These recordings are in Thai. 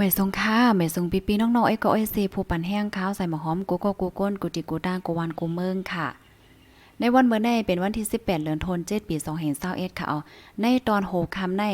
ไม่ทรงค่าไม่ทรงปีปีน้องๆไอ้ก็ไอ้ซีผู้ปันแห้งข้าวใส่หมอหอมกูก็กูก้นกูติกูด้างกูวันกูเมืองค่ะ ในวันเมื่อในเป็นวันที่ 18เดือนธันวาคม7ปี2021ค่ะเอาในตอนโหคำใน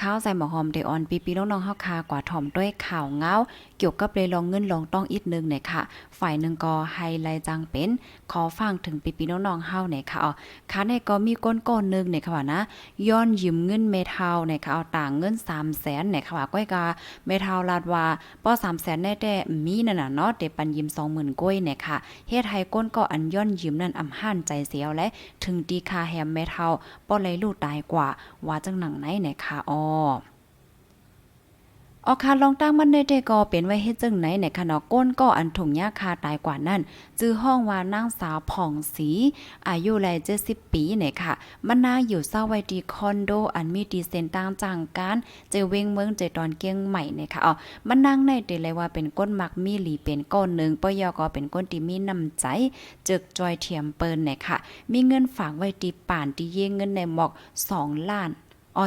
ข้าวใส่หมอหอมเดออนปีปีน้องๆเฮาคากว่าถ่อมด้วยข่าวเงาเกี่ยวกับเลยลองเงินลองต้องอีกนึงเนี่ยค่ะ ฝ่ายหนึ่งก็ไฮไลท์จังเป็น ขอฟังถึงปีปีน้องๆเฮาเนี่ยค่ะเอาค่ะในก็มีก้นก้นหนึงเนี่ยค่ะว่านะย้อนยืมเงินเมทัลเนี่ยค่ะเอาต่างเงิน3แสนเนี่ยค่ะว่าก้อยกาเมทัลลาดว่าป้อ3แสนแน่แต่มีนั่นน่ะเนาะแต่ปันยืม20,000ก้อยเนี่ยค่ะเฮ็ดให้ก้นก็อันย้อนยืมนั่นอำห่านใจเสียวและถึงดีคาแฮมเมทัลป้อเลยลูกตายกว่าว่าจังหนังไหนเนี่ยค่ะอ้อ ออคาลองตั้งมันในเดก็เป็นไว้เฮ็ดจังไหนในขณะก้นก็อันถุงยาคาตายกว่านั้นจื้อห้องว่านางสาวผ่องสี อายุแล70ปีเนี่ยค่ะ มันนางอยู่เศร้าไว้ดีคอนโด อันมีดีเซนต่างจังการเจเวงเมืองเจตอนเกียงใหม่เนี่ยค่ะอ๋อมันนางในเดเลยว่าเป็นก้นมักมีหลีเป็นก้นหนึ่งปยอก็เป็นก้นที่มีน้ำใจจึกจอยเทียมเปินเนี่ยค่ะ มีเงินฝากไว้ตีป่านที่เย่งเงินในหมอก2ล้านอ้อ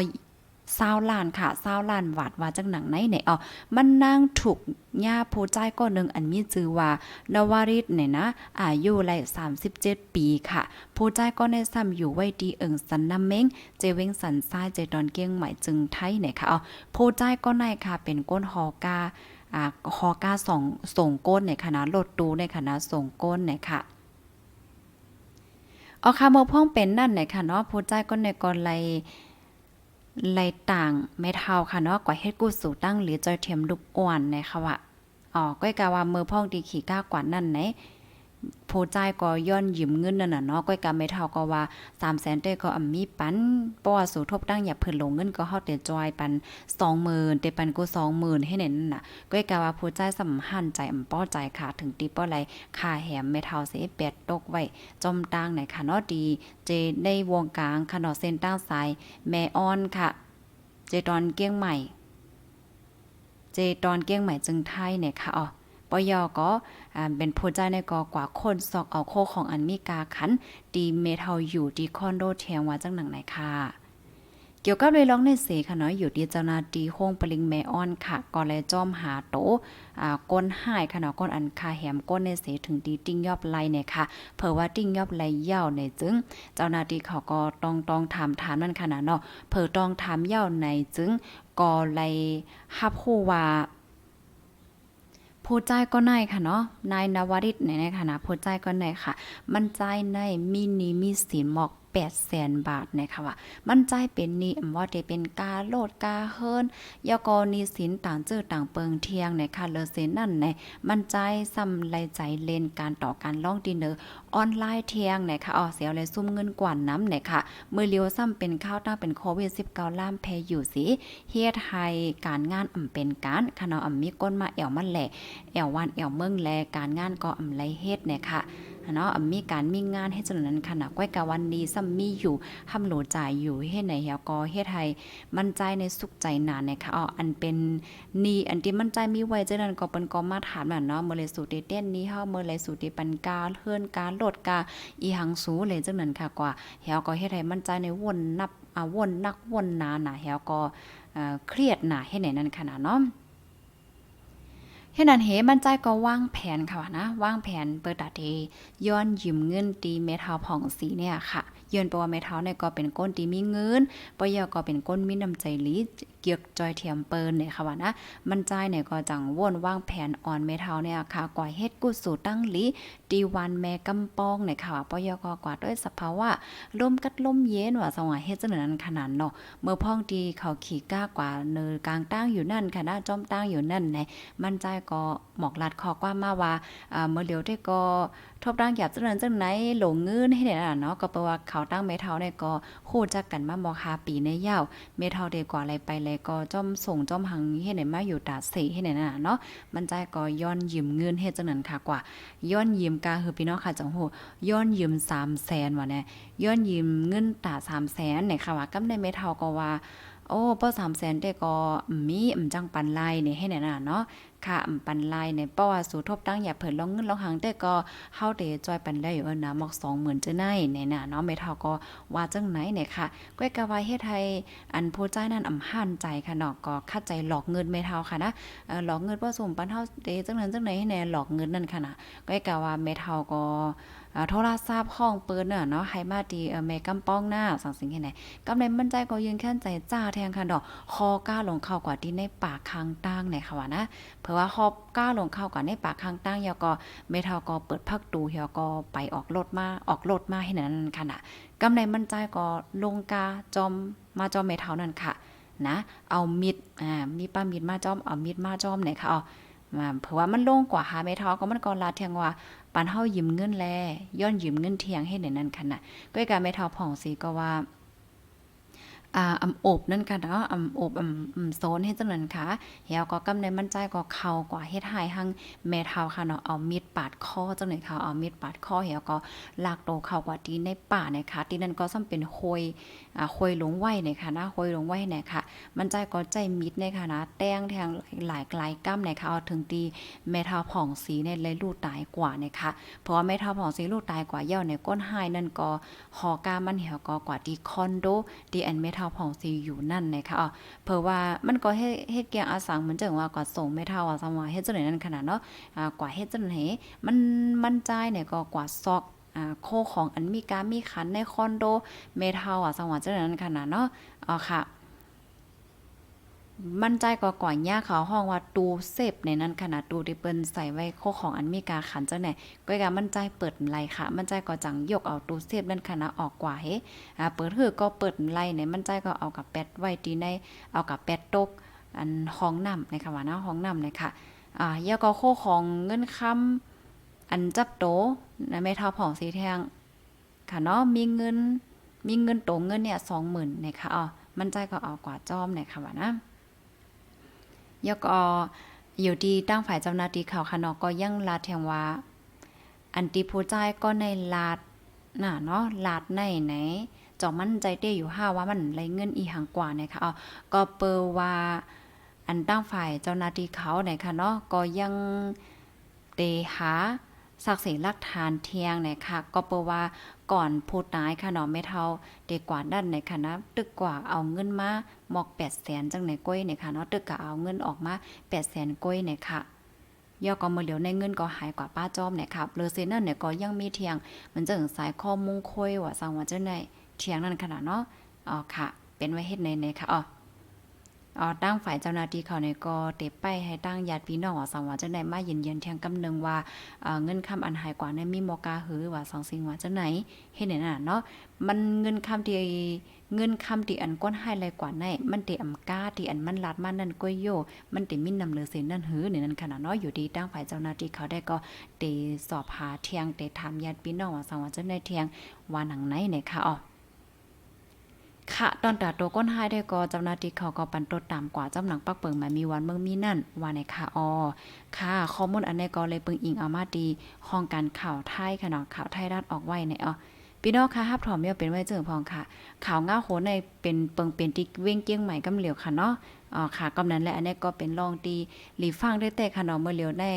ซาวล้านค่ะซาวล้านวาดว่าจังหนังไหนเนี่ยอ๋อมันนั่งถูกย่าผู้ใจก้อนหนึ่งอันมีชื่อว่านวาริศเนี่ยนะอายุไล่37 ปีค่ะ ผู้ใจายก็ได้ซ้ำอยู่ไว้ดีเอิงสันนำเม้งเจเวงสันซ้ายเจดอนเกียงใหม่จึงไทยเนี่ยค่ะอ๋อผู้ใจายก็ในค่ะเป็นก้นฮอกาอ่าฮอกาสองส่งก้นในคณะรถตูในคณะส่งก้นเนี่ยค่ะเอค่ะเมื่อพ่องเป็นนั่นเนี่ยค่ะเนาะผู้ใจายก็ในกรไล ไลต่างเม่เท่าค่ะเนาะกว่าเฮ็ดกู้สู่ตั้งหรือจอยเทียมลูกอ่อนในค่ะว่าอ๋อก้อยกาว่ามือพ่องดีขี่ก้าวกว่านั่นไหน ผู้จ่ายก็ย้อนยืมเงินนั่นน่ะเนาะก้อยกาไม่เท่าก็ว่า300,000ได้ก็อำมีปันเพราะว่าสู่ทบตั้งอย่าเพิ่นลงเงินก็เฮาแต่จอยปัน20,000แต่ปันกู20,000ให้แน่นน่ะก้อยกาว่าผู้จ่ายสำหันใจอำป้อใจค่ะถึงตีป้อไหลค่าแหมไม่เท่าเสิเป็ดตกไว้จอมตั้งไหนค่ะเนาะดี เจในวงกลางขนอเส้นตั้งสายแม่อ้อนค่ะ เจตอนเกี้ยงใหม่ เจตอนเกี้ยงใหม่จึงไทยเนี่ยค่ะอ๋อ ปยอก็เป็นผู้ใจในกอกว่าคนซอกเอาโคของอันมีกาขันดีเมทัลอยู่ดีคอนโดเทียงว่าจังหนังไหนค่ะเกี่ยวกับเลยร้องในเสค่ะเนาะอยู่ที่เจ้านาที่โฮงปลิงแมอ้อนค่ะก็เลยจอมหาโตอ่าก้นหายค่ะเนาะก้นอันคาแหมก้นในเสถึงดีติ้งยอบไลเนี่ยค่ะเผื่อว่าติ้งยอบไลยาในจึง เจ้านาที่เขาก็ต้องต้องถามถามนั่นค่ะเนาะเผื่อต้องถามเย่าในจึงก็เลยฮับฮู้ว่า ผู้ใจก็ในค่ะเนาะนายนวริตในในค่ะนะผู้ใจก็ในค่ะ มันใจายในมีนีมีสินหมอก8แสนบาทนะคะว่า มันใจเป็นนี้อำว่าได้เป็นกาโลดกาเฮิรนยากอนีสินต่างเจอต่างเปิงเทียงในค่ะเลเซนนั่นในมันใจซ้ำไรใจเลนการต่อการล่องดินเนอร์ออนไลน์เทียงนะคะอ๋อเสียวเลยซุ่มเงินกว่าน้ำเนี่ยค่ะมือเลียวซ้ำเป็นข้าวตั้งเป็นโควิด19ล่ามแพอยู่สิเฮ็ดให้การงานอ่ำเป็นการคณะอ่ำมีก้นมาแอวมันแหละแอววันแอวเมืองแลการงานก็อำไรเฮ็ดนี่ยค่ะ เนาะมีการมีงานให้จนนั้นขนาดก้อยกะวันดีซ้ำมีอยู่ทำโหลจ่ายอยู่เฮ็ดไหนเฮียก็เฮ็ดให้มั่นใจในสุขใจนาเนี่ยค่ะอ๋ออันเป็นนี่อันที่มั่นใจมีไว้จังนั้นก็เปิ้นก็มาถามนั่นเนาะเมื่อเลยสู่เตเต้นนี้เฮาเมื่อเลยสู่เตปันกาเฮือนการโลดกาอีหังสูเลยจังนั้นค่ะกว่าเฮียก็เฮ็ดให้มั่นใจในวนนับอ่าวนนักวนนาน่ะเฮียก็เอ่อเครียดหนาเฮ็ดไหนนั่นขนาดเนาะ เฮนั้นเฮมันใจก็วางแผนค่ะว่านะวางแผนเปิดตาเดย้อนยืมเงินตีเมทัลผ่องสีเนี่ยค่ะ ย้อนเพราะว่าเมทัลเนี่ยก็เป็นก้นที่มีเงินปยอก็เป็นก้นมีน้ำใจลีเกียกจอยเทียมเปินเนี่ยค่ะว่านะมันใจเนี่ยก็จังว่นว่างแผนอ่อนเมทัลเนี่ยค่ะกว่าเฮ็ดกุสู่ตั้งลีตีวันแม่กำปองเนี่ยค่ะว่าปยอก็กว่าด้วยสภาวะลมกัดลมเย็นว่าสว่าเฮ็ดจังนั้นขนาดเนาะเมื่อพ่องดีเขาขี่ก้ากว่าเนอกลางตั้งอยู่นั่นค่ะนะจอมตั้งอยู่นั่นในมั่นใจก็หมอกลัดคอกว่ามาว่าเมื่อเลียวได้ก็ทบร่างหยาบจังนั้นจังไหนหลงเงินให้เนี่ยน่ะเนาะก็แปลว่าเขาตั้งเมทัลเนี่ยก็ฮู้จักกันมาบ่คาปีในยาวเมทัลเดกว่าอะไรไปเลยก็จ้อมส่งจ้อมหังให้ไหนมาอยู่ตาเสให้เนี่ยน่ะเนาะมันใจก็ย้อนยืมเงินเฮ็ดจังนั้นค่ะกว่าย้อนยืมกาคือพี่น้องค่ะจังฮู้ย้อนยืม3แสนว่าแน่ย้อนยืมเงินตา3แสนเนี่ยค่ะว่ากำในเมทัลก็ว่าโอ้เป้าสามแสนแต่ก็มีอำจังปันไลเนี่ยให้แน่น่ะเนาะ ค่ะอำปันลายในป้อว่าสู่ทบตั้งอย่าเผินลองเงินลองหังแต่ก็เฮาเดจอยปันได้อยู่เอิ้นนะหมอก20,000จะไหนในน่ะเนาะไม่เท่าก็ว่าจังไหนเนี่ยค่ะก้อยกะว่าเฮ็ดให้อันผู้จ่ายนั้นอำห่านใจค่ะเนาะก็คัดใจหลอกเงินไม่เท่าค่ะนะหลอกเงินบ่สมปันเฮาเดจังนั้นจังไหนให้แน่หลอกเงินนั่นค่ะนะก้อยกะว่าไม่เท่าก็โทรศัพท์ห้องเปิ้นน่ะเนาะให้มาดีเม่กำป้องหน้าสังสิงเฮ็ดไหนกำไรมั่นใจก็ยืนแค่นใจจ้าแทงค่ะดอกคอกล้าลงเข้ากว่าที่ในปากคางตั้งเนี่ยค่ะว่านะเราะว่าฮอบกล้าลงเข้าก่อนในปากข้างตั้งยอก็เมทาก็เปิดพักตูเฮียก็ไปออกรถมาออกรถมาให้นั้นค่ะนะกำไรมั่นใจก็ลงกาจอมมาจอมเมทานั่นค่ะนะ เอามิดอ่ามีป้ามิดมาจอมเอามิดมาจอมเนี่ยค่ะอามาเพราะว่ามันลงกว่าหาเมทาก็มันก็ลาเทียงว่าปันเฮายืมเงินแลย้อนยืมเงินเทียงให้ในนั้นค่ะนะก็การเมทาผ่องสีก็ว่า อ่าอำอบนั่นค่ะเนาะอำอบอำอำโซนให้จังนั้นค่ะเฮียก็กำในมั่นใจก็เข้ากว่าเฮ็ดหายหังแม่เฒ่าค่ะเนาะเอามีดปาดคอจังนั้นค่ะเอามีดปาดคอเฮียก็ลากโตเข้ากว่าที่ในป่าเนี่ยค่ะที่นั่นก็ซ้ำเป็นโคยอ่าโคยหลงไว้เนี่ยค่ะนะโคยหลงไว้เนี่ยค่ะ มันใจก็ใจมิดเนี่ยค่ะนะแต้งแทงหลายกลายกำเนี่ยค่ะเอาถึงตีแม่เฒ่าผ่องสีเนี่ยเลยลูกตายกว่าเนี่ยค่ะเพราะว่าแม่เฒ่าผ่องสีลูกตายกว่าเย่าเนี่ยก้นหายนั่นก็หอกามันเหี่ยวก็กว่าที่คอนโดดีแอนเมทัลผ่องซีอยู่นั่นนะคะอ๋อเพราะว่ามันก็เฮ็ดเฮ็ดเกียงอาสังเหมือนจังว่าก็ส่งเมทัลอะซังว่าเฮ็ดจังได๋นั่นขนาดเนาะอ่ากว่าเฮ็ดจังได๋มันมันจ่ายเนี่ยก็กว่าซอกโคของอันมีกามีขันในคอนโดเมทัลอะซังว่าจังได๋นั่นขนาดเนาะอ๋อค่ะ มั่นใจก็ก่อนย่าเขาห้องว่าตูเซฟในนั้นขนาดตูที่เปิ้นใส่ไว้โคของอันมีกาขันเจังไหนก็การมั่นใจเปิดไรค่ะ มั่นใจก็จังยกเอาตูเซฟนั่นขนาดออกกว่าเฮอ่าเปิดหือก็เปิดไรในมั่นใจก็เอากับแปดไว้ที่ในเอากับแปดตกอันห้องน้ำในค่ะว่านะห้องน้ำในค่ะอ่าย่าก็โคของเงินค้ำอันจับโตในไม่เท่าผ่องสีแทงค่ะเนาะมีเงินมีเงินโตเงินเนี่ย20,000นะคะอ๋อมั่นใจก็เอากว่าจอมในค่ะว่านะ ยกออยู่ดีตั้งฝ่ายเจ้าหน้าที่เขาค่ะเนาะก็ยังลาดแทงว่า อันตีผู้ใจก็ในลาดน่ะเนาะลาดในไหนจอมั่นใจเต้อยู่ห้าว่ามันไรเงินอีหังกว่าเนี่ยค่ะอ๋อก็เปอว่าอันตั้งฝ่ายเจ้าหน้าที่เขาเนี่ยค่ะเนาะก็ยังเตหา สักเสหลักฐานเทียงเนี่ยค่ะ ก็เปว่าก่อนผู้ตายค่ะเนาะไม่เท่าเด็กกว่าด้านในค่ะนะตึกกว่าเอาเงินมาหมอก8 0 0แสนจังไหนก้อยเนี่ยค่ะเนาะตึกก็เอาเงินออกมา8 0 0แสนก้อยเนี่ยค่ะยอก็มาเหลียวในเงินก็หายกว่าป้าจอมเนี่ยครับเลอเซนั่นเนี่ยก็ยังมีเทียง มันจะถึงสายข้อมุงคุยว่าสังว่าเจ้าในเทียงนั่นขนาดเนาะอ๋อค่ะ เป็นไว้เฮ็ดในในค่ะอ๋อ อ๋อตั้งฝ่ายเจ้าหน้าที่เขาเนี่ยก็เตะไปให้ตั้งญาติพี่น้องว่าสังว่าเจ้าในมาเย็นๆเทียงกำนึงว่าเงินคำอันหายกว่าในมีมอกาหือว่าสังสิ่งว่าเจ้าไหนเฮ็ดไหนน่ะเนาะมันเงินคำที่เงินคำที่อันก้นให้ไรกว่าในมันเตอำกาที่อันมันลัดมานั่นก้อยโยมันเตมินนำเลือเซนนั่นหือในนั้นขนาดเนาะอยู่ดีตั้งฝ่ายเจ้าหน้าที่เขาได้ก็เตสอบหาเทียงเตถามญาติพี่น้องว่าสังว่าเจ้าในเทียงว่าหนังไหนเนี่ยค่ะอ๋อ ค่ะ ตอนตาโตก้นหายได้ก็จำนาที่เขาก็ปันตดตามกว่าจำหนังปักเปิงมามีวันเมืองมีนั่นว่าในค่ะออค่ะข้อมูลอันในก็เลยเปิงอิงเอามาดีห้องการข่าวไทยค่ะเนาะข่าวไทยรัฐออกไว้ในอ๋อพี่น้องค่ะฮับถอมเนี่ยเป็นไว้เจิงพองค่ะ ข่าวง้าโหในเป็นเปิงเป็นติ๊กเว้งเกี้ยงใหม่กำเหลียวค่ะเนาะ อ๋อค่ะกำนั้นแหละอันนี้ก็เป็นลองตีหลีฟังได้แต่ค่ะเนาะเมื่อเหลียวได้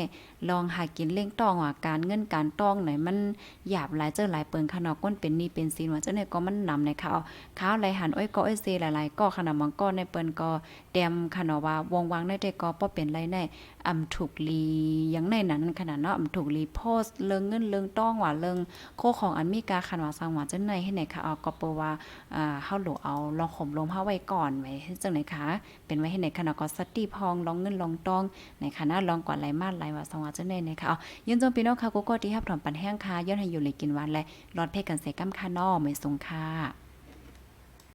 ลองหากินเล่งต้องว่าการเงินการต้องไหนมันหยาบหลายเจอหลายเปิงค่ะเนาะก้นเป็นนี่เป็นสินว่าเจ้าเนี่ยก็มันนำในข่าวข้าวไหลหันอ้อยก็อ้อยเซหลายๆก็ขนาดมังก็ในเปิ้นก็เตียมค่ะเนาะว่าวงวางได้แต่ก็บ่เป็นไรแน่อำถูกลีย่างในนั้นขนาดเนาะอำถูกลีโพสต์เรื่องเงินเรื่องต้องว่าเรื่องโคของอันมีกาคันว่าสร้างว่าเจังไหนให้ไหนค่ะเอาก็เปว่าอ่าเฮาหลเอาลองข่มลมเฮาไว้ก่อนไว้จังไหนคะเป็นไว้ให้ในคณะก็สติพองลองเงินลองต้องในคณะลองกว่าไหลมาดไหลว่าสว่าจังไหนนะคะเอายินจมพี่น้องค่ะกูก็ที่ฮับถอนปันแห้งค่ะย้อนให้อยู่เลยกินวันและรอดเพกันเสกำค่ะนอไม่สงค่ะ